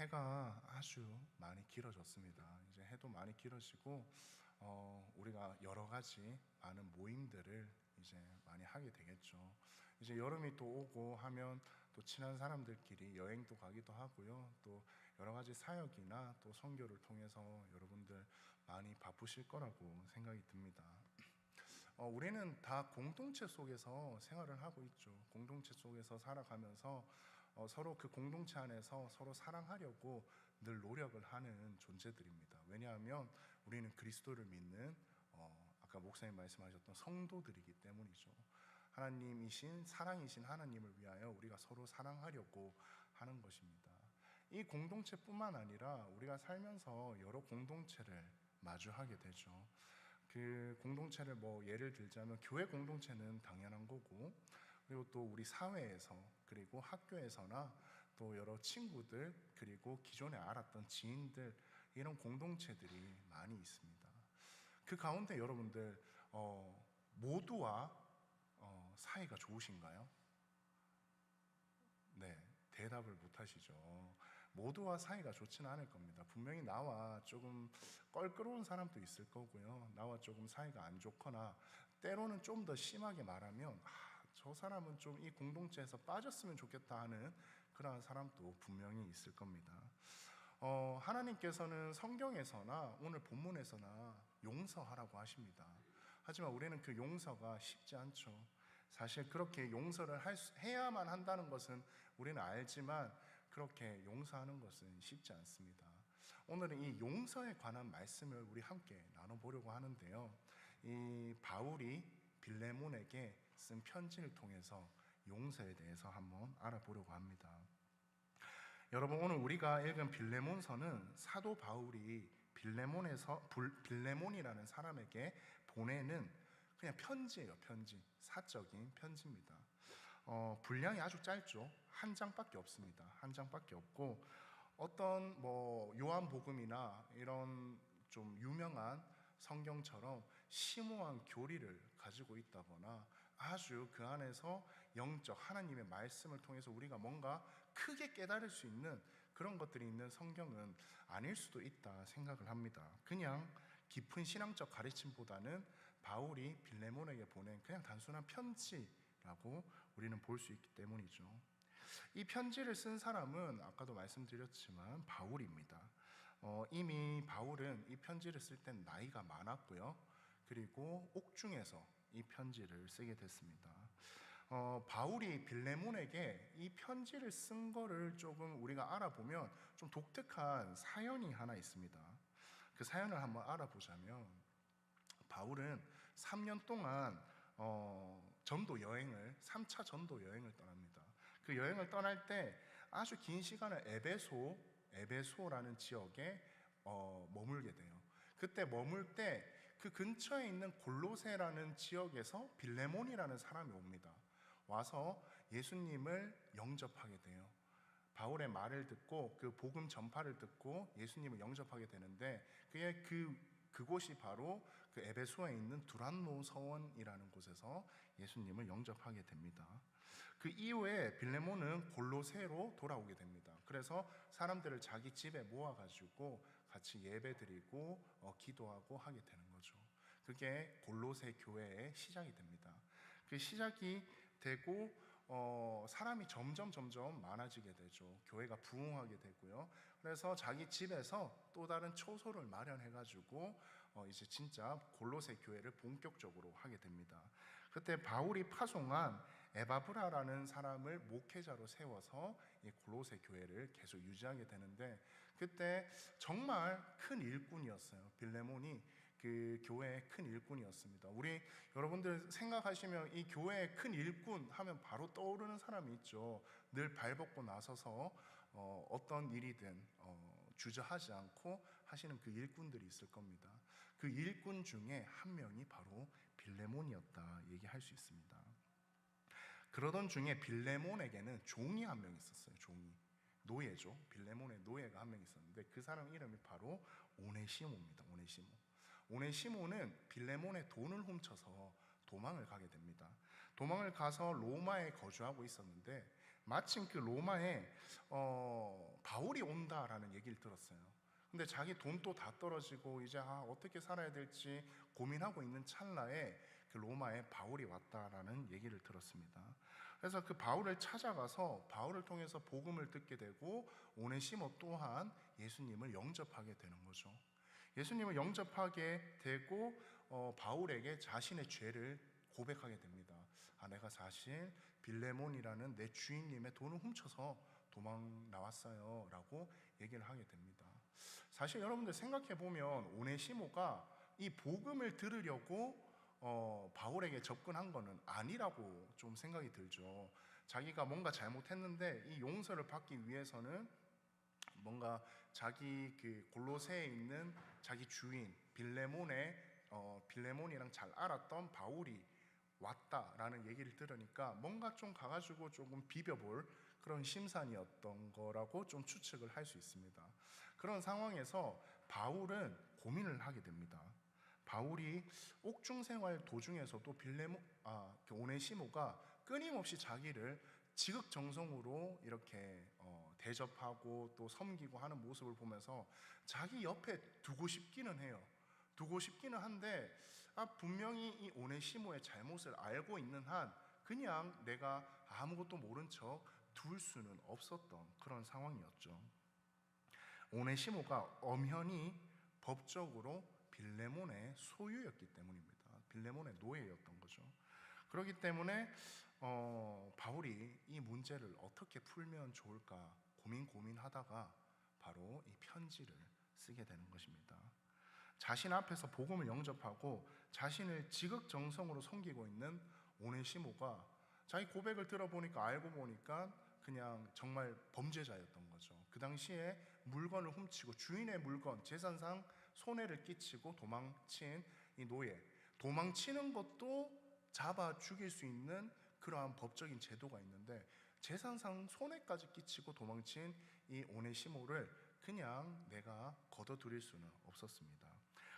해가 아주 많이 길어졌습니다. 이제 해도 많이 길어지고 어, 우리가 여러 가지 많은 모임들을 이제 많이 하게 되겠죠. 이제 여름이 또 오고 하면 또 친한 사람들끼리 여행도 가기도 하고요. 또 여러 가지 사역이나 또 선교를 통해서 여러분들 많이 바쁘실 거라고 생각이 듭니다. 어, 우리는 다 공동체 속에서 생활을 하고 있죠. 공동체 속에서 살아가면서 어, 서로 그 공동체 안에서 서로 사랑하려고 늘 노력을 하는 존재들입니다. 왜냐하면 우리는 그리스도를 믿는 어, 아까 목사님 말씀하셨던 성도들이기 때문이죠. 하나님이신 사랑이신 하나님을 위하여 우리가 서로 사랑하려고 하는 것입니다. 이 공동체뿐만 아니라 우리가 살면서 여러 공동체를 마주하게 되죠. 그 공동체를 뭐 예를 들자면 교회 공동체는 당연한 거고 그리고 또 우리 사회에서 그리고 학교에서나 또 여러 친구들 그리고 기존에 알았던 지인들 이런 공동체들이 많이 있습니다. 그 가운데 여러분들 어, 모두와 어, 사이가 좋으신가요? 네, 대답을 못 하시죠. 모두와 사이가 좋지는 않을 겁니다. 분명히 나와 조금 껄끄러운 사람도 있을 거고요. 나와 조금 사이가 안 좋거나 때로는 좀 더 심하게 말하면 아, 저 사람은 좀 이 공동체에서 빠졌으면 좋겠다 하는 그러한 사람도 분명히 있을 겁니다. 어, 하나님께서는 성경에서나 오늘 본문에서나 용서하라고 하십니다. 하지만 우리는 그 용서가 쉽지 않죠. 사실 그렇게 용서를 할 수, 해야만 한다는 것은 우리는 알지만 그렇게 용서하는 것은 쉽지 않습니다. 오늘은 이 용서에 관한 말씀을 우리 함께 나눠보려고 하는데요. 이 바울이 빌레몬에게 쓴 편지를 통해서 용서에 대해서 한번 알아보려고 합니다. 여러분 오늘 우리가 읽은 빌레몬서는 사도 바울이 빌레몬에서 빌레몬이라는 사람에게 보내는 그냥 편지예요, 편지. 사적인 편지입니다. 어, 분량이 아주 짧죠. 한 장밖에 없습니다. 한 장밖에 없고 어떤 뭐 요한복음이나 이런 좀 유명한 성경처럼 심오한 교리를 가지고 있다거나 아주 그 안에서 영적 하나님의 말씀을 통해서 우리가 뭔가 크게 깨달을 수 있는 그런 것들이 있는 성경은 아닐 수도 있다 생각을 합니다. 그냥 깊은 신앙적 가르침보다는 바울이 빌레몬에게 보낸 그냥 단순한 편지라고 우리는 볼 수 있기 때문이죠. 이 편지를 쓴 사람은 아까도 말씀드렸지만 바울입니다. 어, 이미 바울은 이 편지를 쓸 땐 나이가 많았고요. 그리고 옥중에서 이 편지를 쓰게 됐습니다. 어, 바울이 빌레몬에게 이 편지를 쓴 거를 조금 우리가 알아보면 좀 독특한 사연이 하나 있습니다. 그 사연을 한번 알아보자면 바울은 3년 동안 어, 전도 여행을 3차 전도 여행을 떠납니다. 그 여행을 떠날 때 아주 긴 시간을 에베소 에베소라는 지역에 어, 머물게 돼요. 그때 머물 때 그 근처에 있는 골로세라는 지역에서 빌레몬이라는 사람이 옵니다. 와서 예수님을 영접하게 돼요. 바울의 말을 듣고 그 복음 전파를 듣고 예수님을 영접하게 되는데 그게 그 그곳이 바로 그 에베소에 있는 두란노 서원이라는 곳에서 예수님을 영접하게 됩니다. 그 이후에 빌레몬은 골로새로 돌아오게 됩니다. 그래서 사람들을 자기 집에 모아가지고 같이 예배드리고 어, 기도하고 하게 되는. 그게 골로새 교회의 시작이 됩니다. 그 시작이 되고 어, 사람이 점점 점점 많아지게 되죠. 교회가 부흥하게 되고요. 그래서 자기 집에서 또 다른 초소를 마련해가지고 어, 이제 진짜 골로새 교회를 본격적으로 하게 됩니다. 그때 바울이 파송한 에바브라라는 사람을 목회자로 세워서 이 골로새 교회를 계속 유지하게 되는데 그때 정말 큰 일꾼이었어요. 빌레몬이 그 교회의 큰 일꾼이었습니다. 우리 여러분들 생각하시면 이 교회의 큰 일꾼 하면 바로 떠오르는 사람이 있죠. 늘 발벗고 나서서 어, 어떤 일이든 어, 주저하지 않고 하시는 그 일꾼들이 있을 겁니다. 그 일꾼 중에 한 명이 바로 빌레몬이었다 얘기할 수 있습니다. 그러던 중에 빌레몬에게는 종이 한 명 있었어요. 종이. 노예죠. 빌레몬의 노예가 한 명 있었는데 그 사람 이름이 바로 오네시모입니다. 오네시모. 오네시모는 빌레몬의 돈을 훔쳐서 도망을 가게 됩니다. 도망을 가서 로마에 거주하고 있었는데 마침 그 로마에 어, 바울이 온다라는 얘기를 들었어요. 근데 자기 돈도 다 떨어지고 이제 아, 어떻게 살아야 될지 고민하고 있는 찰나에 그 로마에 바울이 왔다라는 얘기를 들었습니다. 그래서 그 바울을 찾아가서 바울을 통해서 복음을 듣게 되고 오네시모 또한 예수님을 영접하게 되는 거죠. 예수님을 영접하게 되고 어, 바울에게 자신의 죄를 고백하게 됩니다. 아, 내가 사실 빌레몬이라는 내 주인님의 돈을 훔쳐서 도망 나왔어요 라고 얘기를 하게 됩니다. 사실 여러분들 생각해 보면 오네시모가 이 복음을 들으려고 어, 바울에게 접근한 거는 아니라고 좀 생각이 들죠. 자기가 뭔가 잘못했는데 이 용서를 받기 위해서는 뭔가 자기 그 골로새에 있는 자기 주인 빌레몬의 어, 빌레몬이랑 잘 알았던 바울이 왔다라는 얘기를 들으니까 뭔가 좀 가가지고 조금 비벼볼 그런 심산이었던 거라고 좀 추측을 할 수 있습니다. 그런 상황에서 바울은 고민을 하게 됩니다. 바울이 옥중 생활 도중에서도 빌레모 아그 오네시모가 끊임없이 자기를 지극정성으로 이렇게 어, 대접하고 또 섬기고 하는 모습을 보면서 자기 옆에 두고 싶기는 해요. 두고 싶기는 한데 아, 분명히 이 오네시모의 잘못을 알고 있는 한 그냥 내가 아무것도 모른 척 둘 수는 없었던 그런 상황이었죠. 오네시모가 엄연히 법적으로 빌레몬의 소유였기 때문입니다. 빌레몬의 노예였던 거죠. 그렇기 때문에 어, 바울이 이 문제를 어떻게 풀면 좋을까 고민 고민하다가 바로 이 편지를 쓰게 되는 것입니다. 자신 앞에서 복음을 영접하고 자신을 지극정성으로 섬기고 있는 오네시모가 자기 고백을 들어보니까 알고 보니까 그냥 정말 범죄자였던 거죠. 그 당시에 물건을 훔치고 주인의 물건, 재산상 손해를 끼치고 도망친 이 노예. 도망치는 것도 잡아 죽일 수 있는 그러한 법적인 제도가 있는데 재산상 손해까지 끼치고 도망친 이 오네시모를 그냥 내가 걷어들일 수는 없었습니다.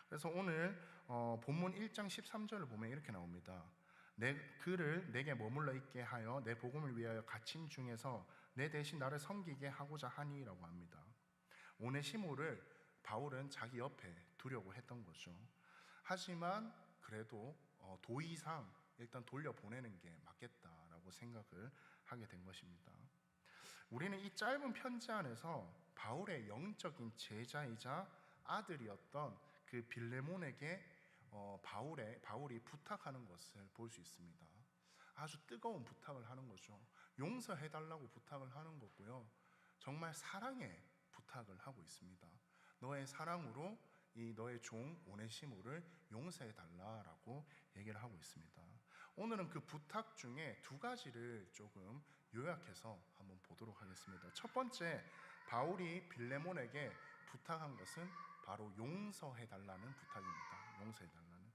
그래서 오늘 어, 본문 1장 13절을 보면 이렇게 나옵니다. 내 그를 내게 머물러 있게 하여 내 복음을 위하여 갇힌 중에서 내 대신 나를 섬기게 하고자 하니라고 합니다. 오네시모를 바울은 자기 옆에 두려고 했던 거죠. 하지만 그래도 어, 도의상 일단 돌려 보내는 게 맞겠다라고 생각을 하게 된 것입니다. 우리는 이 짧은 편지 안에서 바울의 영적인 제자이자 아들이었던 그 빌레몬에게 어, 바울의 바울이 부탁하는 것을 볼 수 있습니다. 아주 뜨거운 부탁을 하는 거죠. 용서해 달라고 부탁을 하는 거고요. 정말 사랑의 부탁을 하고 있습니다. 너의 사랑으로 이 너의 종 오네시모를 용서해 달라라고 얘기를 하고 있습니다. 오늘은 그 부탁 중에 두 가지를 조금 요약해서 한번 보도록 하겠습니다. 첫 번째, 바울이 빌레몬에게 부탁한 것은 바로 용서해 달라는 부탁입니다. 용서해 달라는.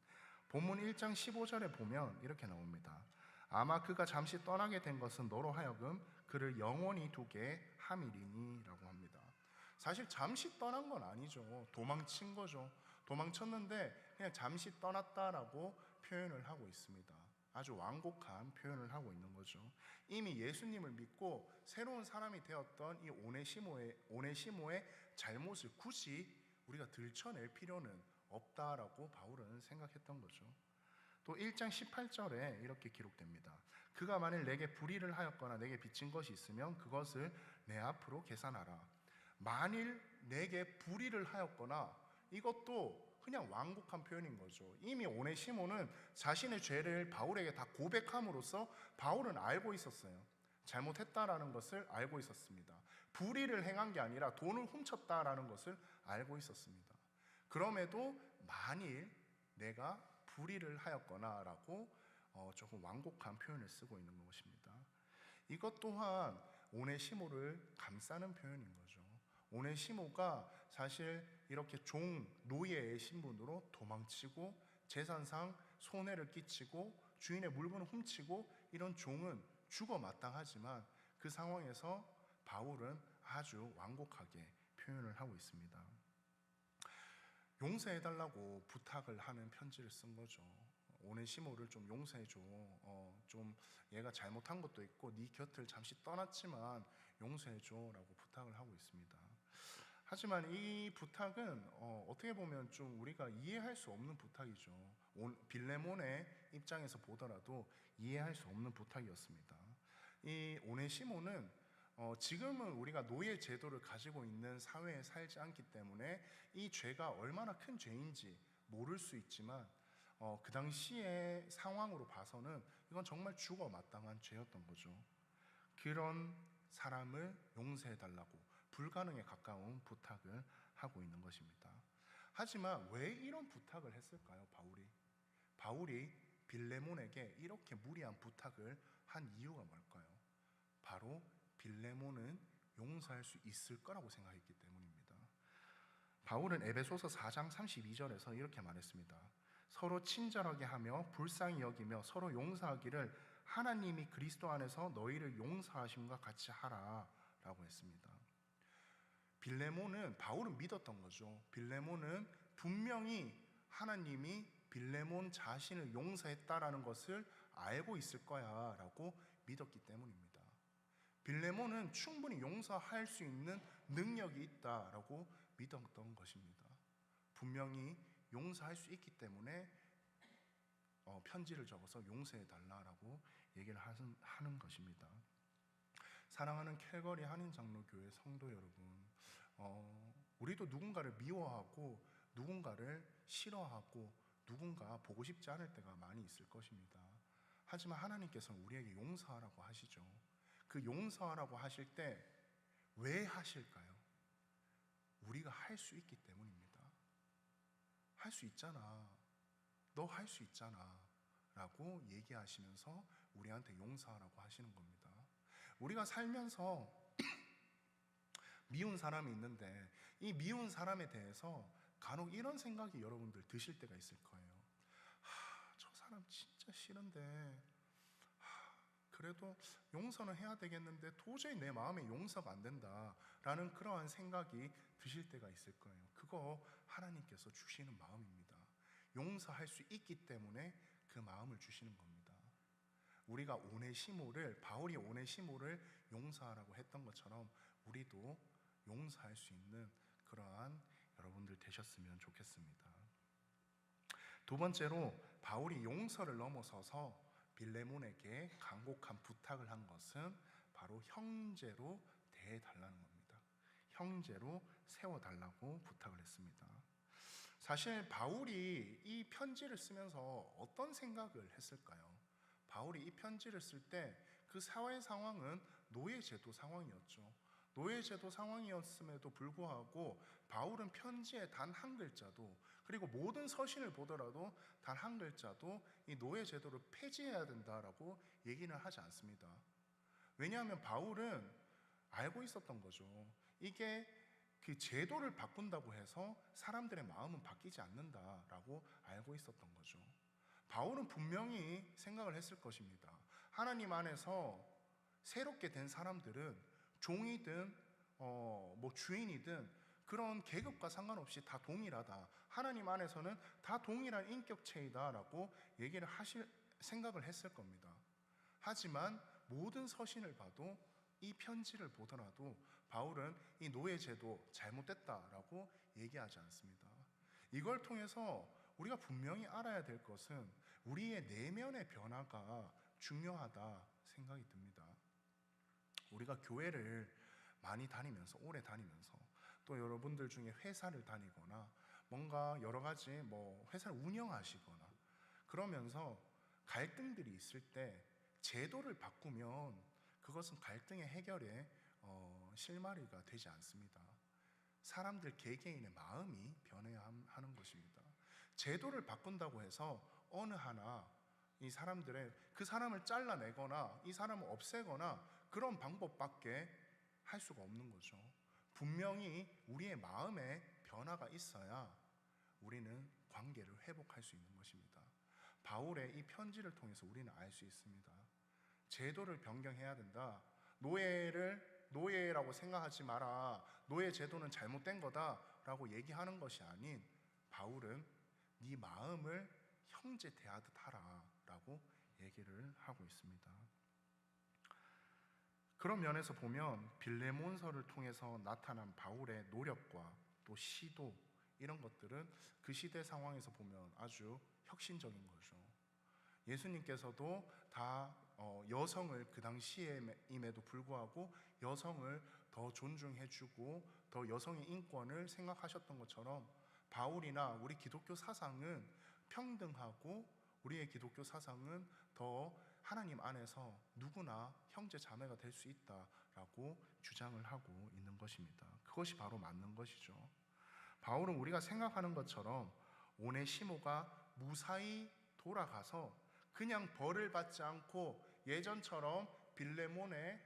본문 1장 15절에 보면 이렇게 나옵니다. 아마 그가 잠시 떠나게 된 것은 너로 하여금 그를 영원히 두게 함이리니라고 합니다. 사실 잠시 떠난 건 아니죠. 도망친 거죠. 도망쳤는데 그냥 잠시 떠났다라고 표현을 하고 있습니다. 아주 완곡한 표현을 하고 있는 거죠. 이미 예수님을 믿고 새로운 사람이 되었던 이 오네시모의 오네시모의 잘못을 굳이 우리가 들춰낼 필요는 없다라고 바울은 생각했던 거죠. 또 1장 18절에 이렇게 기록됩니다. 그가 만일 내게 불의를 하였거나 내게 빚진 것이 있으면 그것을 내 앞으로 계산하라. 만일 내게 불의를 하였거나 이것도 그냥 완곡한 표현인 거죠. 이미 오네시모는 자신의 죄를 바울에게 다 고백함으로써 바울은 알고 있었어요. 잘못했다라는 것을 알고 있었습니다. 불의를 행한 게 아니라 돈을 훔쳤다라는 것을 알고 있었습니다. 그럼에도 만일 내가 불의를 하였거나라고 어, 조금 완곡한 표현을 쓰고 있는 것입니다. 이것 또한 오네시모를 감싸는 표현인 거죠. 오네시모가 사실 이렇게 종 노예의 신분으로 도망치고 재산상 손해를 끼치고 주인의 물건을 훔치고 이런 종은 죽어 마땅하지만 그 상황에서 바울은 아주 완곡하게 표현을 하고 있습니다. 용서해달라고 부탁을 하는 편지를 쓴 거죠. 오네시모를 좀 용서해줘. 어, 좀 얘가 잘못한 것도 있고 네 곁을 잠시 떠났지만 용서해줘라고 부탁을 하고 있습니다. 하지만 이 부탁은 어, 어떻게 보면 좀 우리가 이해할 수 없는 부탁이죠. 온- 빌레몬의 입장에서 보더라도 이해할 수 없는 부탁이었습니다. 이 오네시모는 어, 지금은 우리가 노예 제도를 가지고 있는 사회에 살지 않기 때문에 이 죄가 얼마나 큰 죄인지 모를 수 있지만 어, 그 당시의 상황으로 봐서는 이건 정말 죽어 마땅한 죄였던 거죠. 그런 사람을 용서해 달라고 불가능에 가까운 부탁을 하고 있는 것입니다. 하지만 왜 이런 부탁을 했을까요, 바울이? 바울이 빌레몬에게 이렇게 무리한 부탁을 한 이유가 뭘까요? 바로 빌레몬은 용서할 수 있을 거라고 생각했기 때문입니다. 바울은 에베소서 4장 32절에서 이렇게 말했습니다. 서로 친절하게 하며 불쌍히 여기며 서로 용서하기를 하나님이 그리스도 안에서 너희를 용서하심과 같이 하라라고 했습니다. 빌레몬은 바울은 믿었던 거죠. 빌레몬은 분명히 하나님이 빌레몬 자신을 용서했다라는 것을 알고 있을 거야라고 믿었기 때문입니다. 빌레몬은 충분히 용서할 수 있는 능력이 있다라고 믿었던 것입니다. 분명히 용서할 수 있기 때문에 어, 편지를 적어서 용서해 달라라고 얘기를 하는, 것입니다. 사랑하는 캘거리 한인 장로교회 성도 여러분, 어, 우리도 누군가를 미워하고 누군가를 싫어하고 누군가 보고 싶지 않을 때가 많이 있을 것입니다. 하지만 하나님께서는 우리에게 용서하라고 하시죠. 그 용서하라고 하실 때 왜 하실까요? 우리가 할 수 있기 때문입니다. 할 수 있잖아. 너 할 수 있잖아. 라고 얘기하시면서 우리한테 용서하라고 하시는 겁니다. 우리가 살면서 미운 사람이 있는데 이 미운 사람에 대해서 간혹 이런 생각이 여러분들 드실 때가 있을 거예요. 하, 저 사람 진짜 싫은데 하, 그래도 용서는 해야 되겠는데 도저히 내 마음에 용서가 안 된다라는 그러한 생각이 드실 때가 있을 거예요. 그거 하나님께서 주시는 마음입니다. 용서할 수 있기 때문에 그 마음을 주시는 겁니다. 우리가 오네시모를 바울이 오네시모를 용서하라고 했던 것처럼 우리도 용서할 수 있는 그러한 여러분들 되셨으면 좋겠습니다. 두 번째로 바울이 용서를 넘어서서 빌레몬에게 간곡한 부탁을 한 것은 바로 형제로 대해 달라는 겁니다. 형제로 세워 달라고 부탁을 했습니다. 사실 바울이 이 편지를 쓰면서 어떤 생각을 했을까요? 바울이 이 편지를 쓸 때 그 사회 상황은 노예 제도 상황이었죠. 노예 제도 상황이었음에도 불구하고 바울은 편지에 단 한 글자도 그리고 모든 서신을 보더라도 단 한 글자도 이 노예 제도를 폐지해야 된다라고 얘기는 하지 않습니다. 왜냐하면 바울은 알고 있었던 거죠. 이게 그 제도를 바꾼다고 해서 사람들의 마음은 바뀌지 않는다라고 알고 있었던 거죠. 바울은 분명히 생각을 했을 것입니다. 하나님 안에서 새롭게 된 사람들은 종이든 어, 뭐 주인이든 그런 계급과 상관없이 다 동일하다. 하나님 안에서는 다 동일한 인격체이다라고 얘기를 하실 생각을 했을 겁니다. 하지만 모든 서신을 봐도 이 편지를 보더라도 바울은 이 노예 제도 잘못됐다라고 얘기하지 않습니다. 이걸 통해서 우리가 분명히 알아야 될 것은 우리의 내면의 변화가 중요하다 생각이 듭니다. 우리가 교회를 많이 다니면서 오래 다니면서 또 여러분들 중에 회사를 다니거나 뭔가 여러 가지 뭐 회사를 운영하시거나 그러면서 갈등들이 있을 때 제도를 바꾸면 그것은 갈등의 해결에 어, 실마리가 되지 않습니다. 사람들 개개인의 마음이 변해야 함- 하는 것입니다. 제도를 바꾼다고 해서 어느 하나 이 사람들의 그 사람을 잘라내거나 이 사람을 없애거나 그런 방법밖에 할 수가 없는 거죠. 분명히 우리의 마음에 변화가 있어야 우리는 관계를 회복할 수 있는 것입니다. 바울의 이 편지를 통해서 우리는 알 수 있습니다. 제도를 변경해야 된다. 노예를 노예라고 생각하지 마라. 노예 제도는 잘못된 거다라고 얘기하는 것이 아닌 바울은 네 마음을 형제 대하듯 하라라고 얘기를 하고 있습니다. 그런 면에서 보면 빌레몬서를 통해서 나타난 바울의 노력과 또 시도 이런 것들은 그 시대 상황에서 보면 아주 혁신적인 거죠. 예수님께서도 다 어, 여성을 그 당시임에도 불구하고 여성을 더 존중해주고 더 여성의 인권을 생각하셨던 것처럼 바울이나 우리 기독교 사상은 평등하고 우리의 기독교 사상은 더 하나님 안에서 누구나 형제 자매가 될 수 있다라고 주장을 하고 있는 것입니다. 그것이 바로 맞는 것이죠. 바울은 우리가 생각하는 것처럼 오네시모가 무사히 돌아가서 그냥 벌을 받지 않고 예전처럼 빌레몬의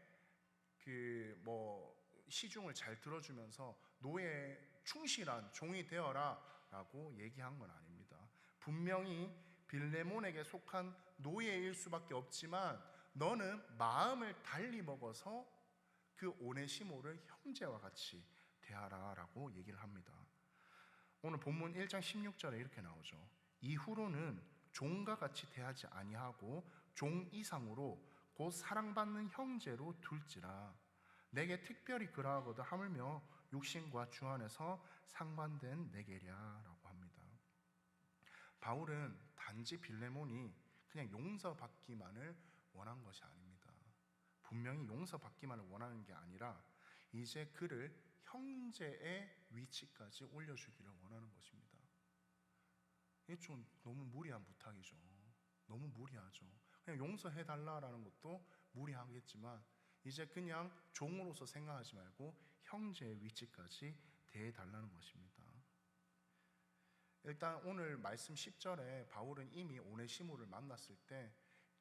그 뭐 시중을 잘 들어주면서 노예 충실한 종이 되어라라고 얘기한 건 아닙니다. 분명히 빌레몬에게 속한 노예일 수밖에 없지만 너는 마음을 달리 먹어서 그 오네시모를 형제와 같이 대하라라고 얘기를 합니다. 오늘 본문 1장 16절에 이렇게 나오죠. 이후로는 종과 같이 대하지 아니하고 종 이상으로 곧 사랑받는 형제로 둘지라 내게 특별히 그러하거든 하물며 육신과 주 안에서 상관된 내게랴라고 합니다. 바울은 단지 빌레몬이 그냥 용서받기만을 원한 것이 아닙니다. 분명히 용서받기만을 원하는 게 아니라 이제 그를 형제의 위치까지 올려주기를 원하는 것입니다. 이게 좀 너무 무리한 부탁이죠. 너무 무리하죠. 그냥 용서해 달라라는 것도 무리하겠지만 이제 그냥 종으로서 생각하지 말고 형제의 위치까지 대해 달라는 것입니다. 일단 오늘 말씀 10절에 바울은 이미 오네시모를 만났을 때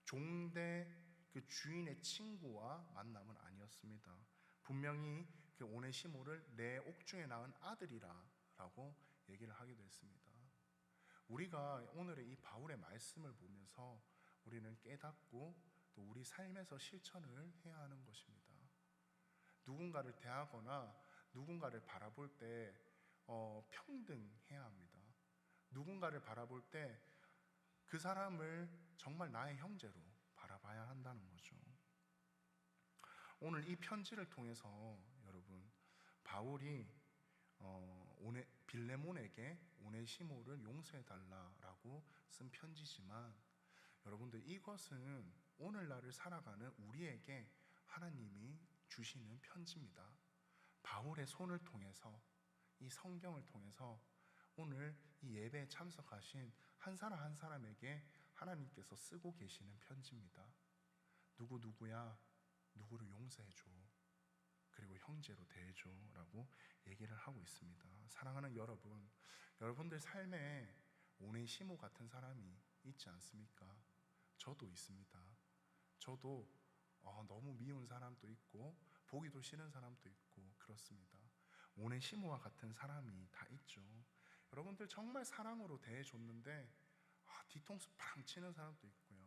종대 그 주인의 친구와 만남은 아니었습니다. 분명히 그 오네시모를 내 옥중에 낳은 아들이라라고 얘기를 하기도 했습니다. 우리가 오늘의 이 바울의 말씀을 보면서 우리는 깨닫고 또 우리 삶에서 실천을 해야 하는 것입니다. 누군가를 대하거나 누군가를 바라볼 때 어, 평등해야 합니다. 누군가를 바라볼 때 그 사람을 정말 나의 형제로 바라봐야 한다는 거죠. 오늘 이 편지를 통해서 여러분 바울이 어, 오네, 빌레몬에게 오네시모를 용서해 달라라고 쓴 편지지만 여러분들 이것은 오늘날을 살아가는 우리에게 하나님이 주시는 편지입니다. 바울의 손을 통해서 이 성경을 통해서 오늘 이 예배에 참석하신 한 사람 한 사람에게 하나님께서 쓰고 계시는 편지입니다. 누구 누구야 누구를 용서해 줘. 그리고 형제로 대해줘 라고 얘기를 하고 있습니다. 사랑하는 여러분, 여러분들 삶에 오네시모 같은 사람이 있지 않습니까? 저도 있습니다. 저도 어, 너무 미운 사람도 있고 보기도 싫은 사람도 있고 그렇습니다. 오네시모와 같은 사람이 다 있죠. 여러분들 정말 사랑으로 대해줬는데 아, 뒤통수 팡 치는 사람도 있고요.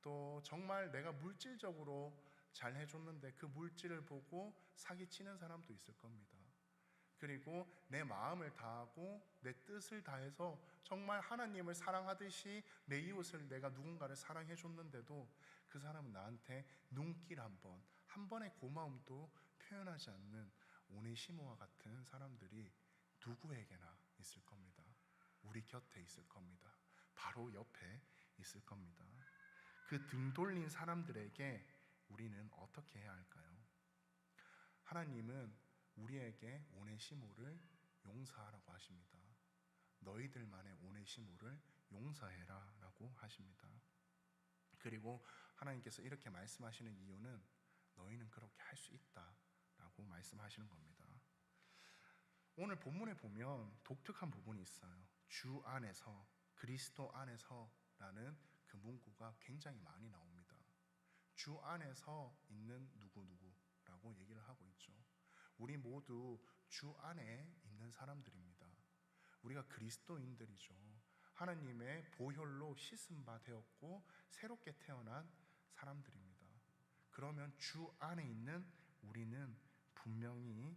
또 정말 내가 물질적으로 잘 해줬는데 그 물질을 보고 사기치는 사람도 있을 겁니다. 그리고 내 마음을 다하고 내 뜻을 다해서 정말 하나님을 사랑하듯이 내 이웃을 내가 누군가를 사랑해 줬는데도 그 사람은 나한테 눈길 한 번, 한 번의 고마움도 표현하지 않는 오네시모와 같은 사람들이 누구에게나 있을 겁니다. 우리 곁에 있을 겁니다. 바로 옆에 있을 겁니다. 그 등 돌린 사람들에게 우리는 어떻게 해야 할까요? 하나님은 우리에게 오네시모를 용서하라고 하십니다. 너희들만의 오네시모를 용서해라 라고 하십니다. 그리고 하나님께서 이렇게 말씀하시는 이유는 너희는 그렇게 할 수 있다 라고 말씀하시는 겁니다. 오늘 본문에 보면 독특한 부분이 있어요. 주 안에서 그리스도 안에서라는 그 문구가 굉장히 많이 나옵니다. 주 안에서 있는 누구 누구라고 얘기를 하고 있죠. 우리 모두 주 안에 있는 사람들입니다. 우리가 그리스도인들이죠. 하나님의 보혈로 씻은 바 되었고 새롭게 태어난 사람들입니다. 그러면 주 안에 있는 우리는 분명히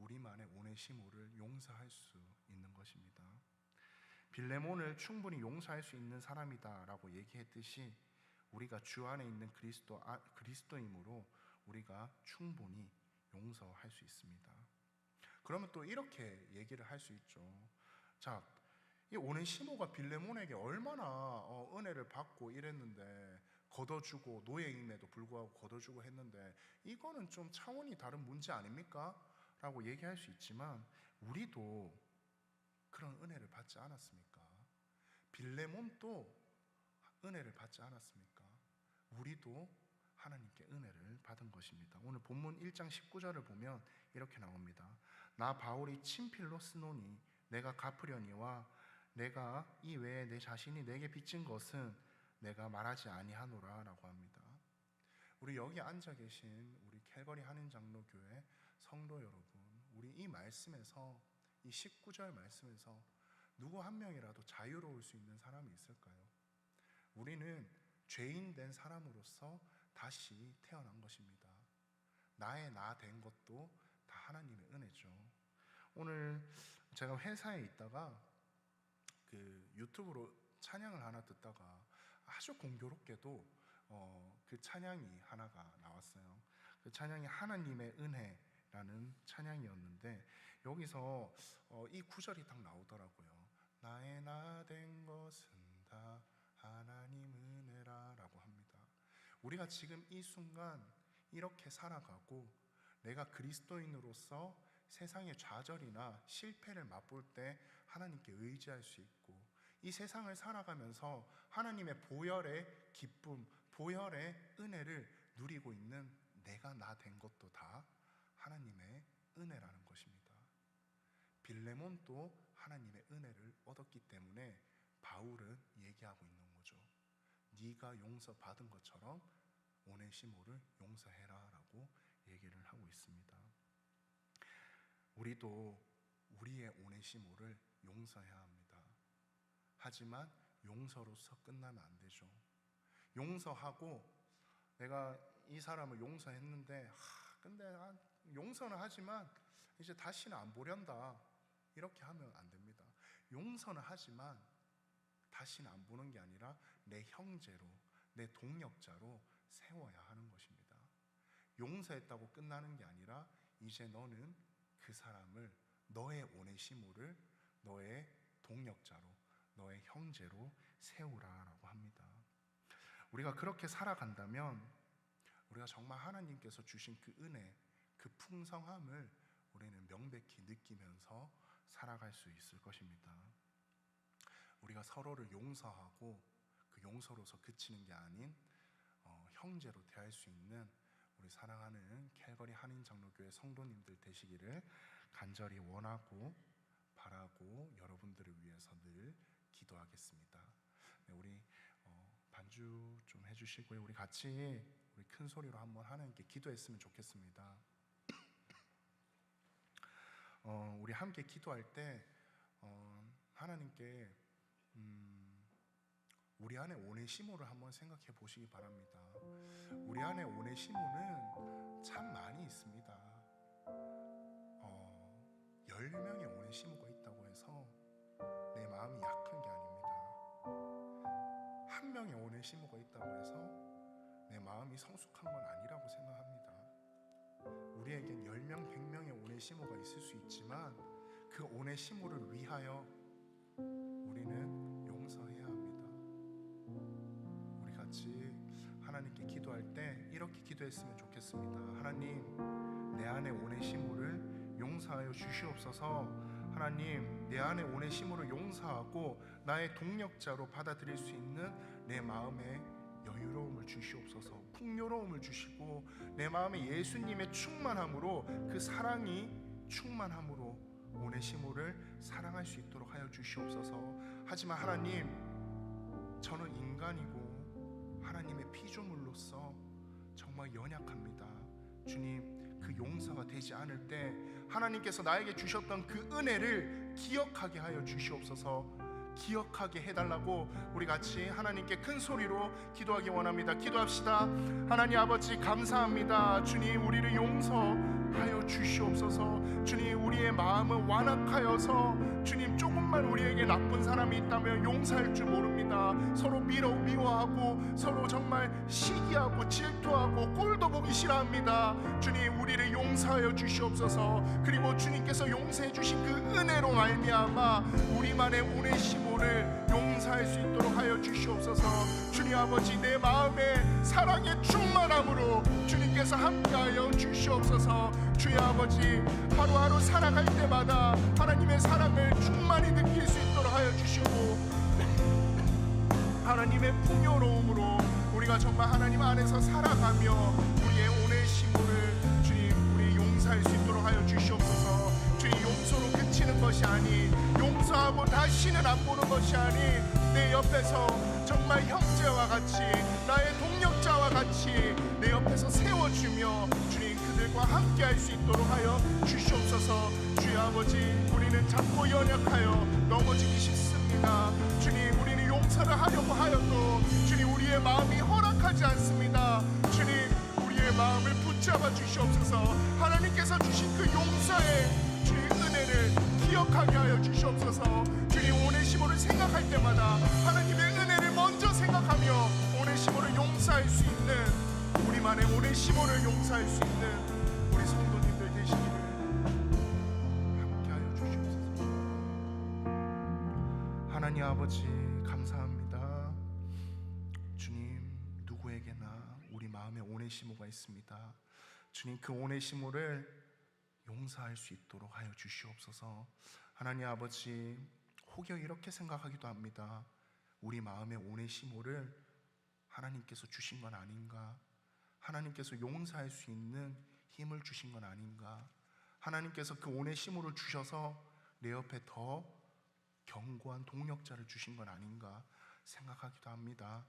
우리만의 오네시모를 용서할 수 있는 것입니다. 빌레몬을 충분히 용서할 수 있는 사람이다라고 얘기했듯이 우리가 주 안에 있는 그리스도 아, 그리스도이므로 우리가 충분히 용서할 수 있습니다. 그러면 또 이렇게 얘기를 할 수 있죠. 자, 이 오네시모가 빌레몬에게 얼마나 어, 은혜를 받고 이랬는데 걷어주고 노예임에도 불구하고 걷어주고 했는데 이거는 좀 차원이 다른 문제 아닙니까? 라고 얘기할 수 있지만 우리도 그런 은혜를 받지 않았습니까? 빌레몬도 은혜를 받지 않았습니까? 우리도 하나님께 은혜를 받은 것입니다. 오늘 본문 1장 19절을 보면 이렇게 나옵니다. 나 바울이 친필로 쓰노니 내가 갚으려니와 내가 이 외에 내 자신이 내게 빚진 것은 내가 말하지 아니하노라라고 합니다. 우리 여기 앉아 계신 우리 캘거리 한인 장로교회 성도 여러분, 우리 이 말씀에서 이 19절 말씀에서 누구 한 명이라도 자유로울 수 있는 사람이 있을까요? 우리는 죄인 된 사람으로서 다시 태어난 것입니다. 나의 나 된 것도 다 하나님의 은혜죠. 오늘 제가 회사에 있다가 그 유튜브로 찬양을 하나 듣다가 아주 공교롭게도 어, 그 찬양이 하나가 나왔어요. 그 찬양이 하나님의 은혜라는 찬양이었는데 여기서 어, 이 구절이 딱 나오더라고요. 나의 나 된 것은 다 하나님 은혜라라고 합니다. 우리가 지금 이 순간 이렇게 살아가고 내가 그리스도인으로서 세상의 좌절이나 실패를 맛볼 때 하나님께 의지할 수 있고 이 세상을 살아가면서 하나님의 보혈의 기쁨, 보혈의 은혜를 누리고 있는 내가 나 된 것도 다 하나님의 은혜라는 것입니다. 빌레몬도 하나님의 은혜를 얻었기 때문에 바울은 얘기하고 있는 거죠. 네가 용서 받은 것처럼 오네시모를 용서해라라고 얘기를 하고 있습니다. 우리도 우리의 오네시모를 용서해야 합니다. 하지만 용서로서 끝나면 안 되죠. 용서하고 내가 이 사람을 용서했는데 하, 근데 난 용서는 하지만 이제 다시는 안 보련다 이렇게 하면 안 됩니다. 용서는 하지만 다시는 안 보는 게 아니라 내 형제로 내 동력자로 세워야 하는 것입니다. 용서했다고 끝나는 게 아니라 이제 너는 그 사람을 너의 오네시모를 너의 동력자로 너의 형제로 세우라라고 합니다. 우리가 그렇게 살아간다면 우리가 정말 하나님께서 주신 그 은혜, 그 풍성함을 우리는 명백히 느끼면서 살아갈 수 있을 것입니다. 우리가 서로를 용서하고 그 용서로서 그치는 게 아닌 어, 형제로 대할 수 있는 우리 사랑하는 캘거리 한인 장로교회 성도님들 되시기를 간절히 원하고 바라고 여러분들을 위해서 늘 기도하겠습니다. 네, 우리 어, 반주 좀 해주시고요. 우리 같이 우리 큰 소리로 한번 하나님께 기도했으면 좋겠습니다. 어, 우리 함께 기도할 때 어, 하나님께 음, 우리 안에 오네 시모를 한번 생각해 보시기 바랍니다. 우리 안에 오네 시모는 참 많이 있습니다. 어, 열 명의 오네 시모가 있다고 해서 내 마음이 약한 게 아닙니다. 한 명의 오네시모가 있다고 해서 내 마음이 성숙한 건 아니라고 생각합니다. 우리에겐 열 명, 백 명의 오네시모가 있을 수 있지만 그 오네시모를 위하여 우리는 용서해야 합니다. 우리 같이 하나님께 기도할 때 이렇게 기도했으면 좋겠습니다. 하나님, 내 안에 오네시모를 용서하여 주시옵소서. 하나님, 내 안에 오네시모를 용서하고 나의 동력자로 받아들일 수 있는 내 마음에 여유로움을 주시옵소서. 풍요로움을 주시고 내 마음에 예수님의 충만함으로 그 사랑이 충만함으로 오네 시모를 사랑할 수 있도록 하여 주시옵소서. 하지만 하나님, 저는 인간이고 하나님의 피조물로서 정말 연약합니다. 주님, 그 용서가 되지 않을 때 하나님께서 나에게 주셨던 그 은혜를 기억하게 하여 주시옵소서. 기억하게 해달라고 우리 같이 하나님께 큰 소리로 기도하기 원합니다. 기도합시다. 하나님 아버지 감사합니다. 주님 우리를 용서하여 주시옵소서. 주님 우리의 마음은 완악하여서 주님 조금만 우리에게 나쁜 사람이 있다면 용서할 줄 모릅니다. 서로 미워 미워하고 서로 정말 시기하고 질투하고 꼴도 보기 싫어합니다. 주님 우리를 용서하여 주시옵소서. 그리고 주님께서 용서해 주신 그 은혜로 말미암아 우리만의 오네시 모를 용서할 수 있도록 하여 주시옵소서. 주님 아버지 내 마음에 사랑의 충만함으로 주님께서 함께하여 주시옵소서. 주여 아버지 하루하루 살아갈 때마다 하나님의 사랑을 충만히 느낄 수 있도록 하여 주시고 하나님의 풍요로움으로 우리가 정말 하나님 안에서 살아가며 우리의 오네시모를 주님 우리 용서할 수 있도록 하여 주시옵소서 주님 용서로 그치는 것이 아니 용서하고 다시는 안 보는 것이 아니 내 옆에서 정말 형제와 같이 나의 동력자와 같이 내 옆에서 세워주며 주님 그들과 함께 할 수 있도록 하여 주시옵소서. 주여 아버지 우리는 작고 연약하여 넘어지기 싫습니다. 주님 우리는 용서를 하려고 하여도 주님 우리의 마음이 허락하지 않습니다. 주님 우리의 마음을 붙잡아 주시옵소서. 하나님께서 주신 그 용서의 주의 은혜를 기억하게 하여 주시옵소서. 주님 오네시모를 생각할 때마다 하나님의 은혜를 먼저 생각하며 오네시모를 용서할 수 있는 우리만의 오네시모를 용서할 수 있는 우리 성도님들 되시기를 함께 하여 주시옵소서. 하나님 아버지 감사합니다. 주님 누구에게나 우리 마음에 오네시모가 있습니다. 주님 그 오네시모를 용서할 수 있도록 하여 주시옵소서. 하나님 아버지 혹여 이렇게 생각하기도 합니다. 우리 마음의 오네시모를 하나님께서 주신 건 아닌가? 하나님께서 용서할 수 있는 힘을 주신 건 아닌가? 하나님께서 그 오네시모를 주셔서 내 옆에 더 견고한 동력자를 주신 건 아닌가 생각하기도 합니다.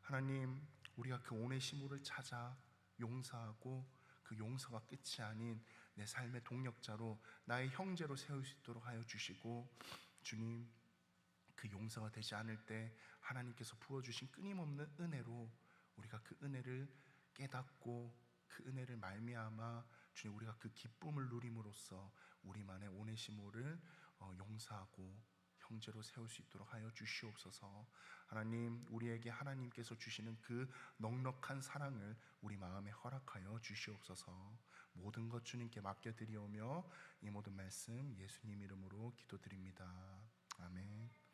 하나님, 우리가 그 오네시모를 찾아 용서하고 그 용서가 끝이 아닌 내 삶의 동력자로 나의 형제로 세울 수 있도록 하여 주시고 주님 그 용서가 되지 않을 때 하나님께서 부어주신 끊임없는 은혜로 우리가 그 은혜를 깨닫고 그 은혜를 말미암아 주님 우리가 그 기쁨을 누림으로써 우리만의 오네시모를 어, 용서하고 형제로 세울 수 있도록 하여 주시옵소서. 하나님, 우리에게 하나님께서 주시는 그 넉넉한 사랑을 우리 마음에 허락하여 주시옵소서. 모든 것 주님께 맡겨 드리오며 이 모든 말씀 예수님 이름으로 기도드립니다. 아멘.